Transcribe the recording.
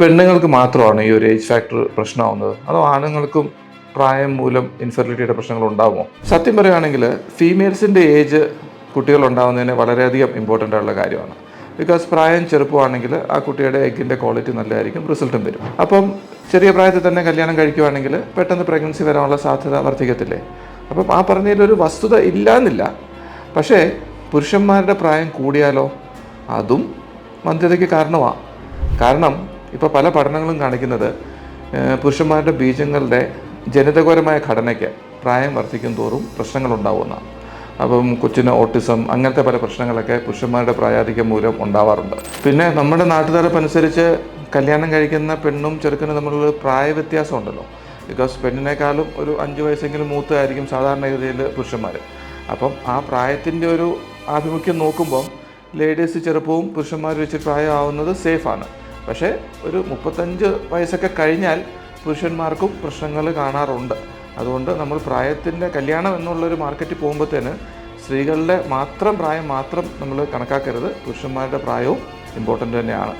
പെണ്ണുങ്ങൾക്ക് മാത്രമാണ് ഈ ഒരു ഏജ് ഫാക്ടർ പ്രശ്നമാവുന്നത്. അതോ ആണുങ്ങൾക്കും പ്രായം മൂലം ഇൻഫെർട്ടിലിറ്റിയുടെ പ്രശ്നങ്ങൾ ഉണ്ടാകുമോ സത്യം പറയുകയാണെങ്കിൽ ഫീമെയിൽസിന്റെ ഏജ് കുട്ടികൾ ഉണ്ടാകുന്നതിന് വളരെയധികം ഇമ്പോർട്ടന്റ് ആയിട്ടുള്ള കാര്യമാണ്. ബിക്കോസ് പ്രായം ചെറുപ്പമാണെങ്കിൽ ആ കുട്ടിയുടെ എഗ്ഗിന്റെ ക്വാളിറ്റി നല്ലതായിരിക്കും റിസൾട്ടും വരും. അപ്പം ചെറിയ പ്രായത്തിൽ തന്നെ കല്യാണം കഴിക്കുവാണെങ്കിൽ പെട്ടെന്ന് പ്രഗ്നൻസി വരാനുള്ള സാധ്യത വർദ്ധിക്കത്തില്ലേ? അപ്പം ആ പറഞ്ഞതിലൊരു വസ്തുത ഇല്ല എന്നില്ല പക്ഷേ പുരുഷന്മാരുടെ പ്രായം കൂടിയാലോ? അതും മന്ദ്യതയ്ക്ക് കാരണമാണ് കാരണം ഇപ്പോൾ പല പഠനങ്ങളും കാണിക്കുന്നത് പുരുഷന്മാരുടെ ബീജങ്ങളുടെ ജനിതകപരമായ ഘടനയ്ക്ക് പ്രായം വർദ്ധിക്കും തോറും പ്രശ്നങ്ങളുണ്ടാവുമെന്നാണ് അപ്പം കൊച്ചിന് ഓട്ടിസം അങ്ങനത്തെ പല പ്രശ്നങ്ങളൊക്കെ പുരുഷന്മാരുടെ പ്രായാധിക്യം മൂലം ഉണ്ടാവാറുണ്ട്. പിന്നെ നമ്മുടെ നാട്ടുതരപ്പനുസരിച്ച് കല്യാണം കഴിക്കുന്ന പെണ്ണും ചെറുക്കനും തമ്മിലുള്ള പ്രായ വ്യത്യാസം ഉണ്ടല്ലോ ബിക്കോസ് പെണ്ണിനേക്കാളും ഒരു അഞ്ച് വയസ്സെങ്കിലും മൂത്തായിരിക്കും സാധാരണഗതിയിൽ പുരുഷന്മാർ അപ്പം ആ പ്രായത്തിന്റെ ഒരു ആഭിമുഖ്യം നോക്കുമ്പം ലേഡീസ് ചെറുപ്പവും പുരുഷന്മാർ വെച്ച് പ്രായമാവുന്നത് സേഫാണ് പക്ഷേ ഒരു മുപ്പത്തഞ്ച് വയസ്സൊക്കെ കഴിഞ്ഞാൽ പുരുഷന്മാർക്കും പ്രശ്നങ്ങൾ കാണാറുണ്ട്. അതുകൊണ്ട് നമ്മൾ പ്രായത്തിന്റെ കല്യാണം എന്നുള്ളൊരു മാർക്കറ്റിൽ പോകുമ്പോഴത്തേന് സ്ത്രീകളുടെ മാത്രം പ്രായം മാത്രം നമ്മൾ കണക്കാക്കരുത്. പുരുഷന്മാരുടെ പ്രായവും ഇമ്പോർട്ടന്റ് തന്നെയാണ്.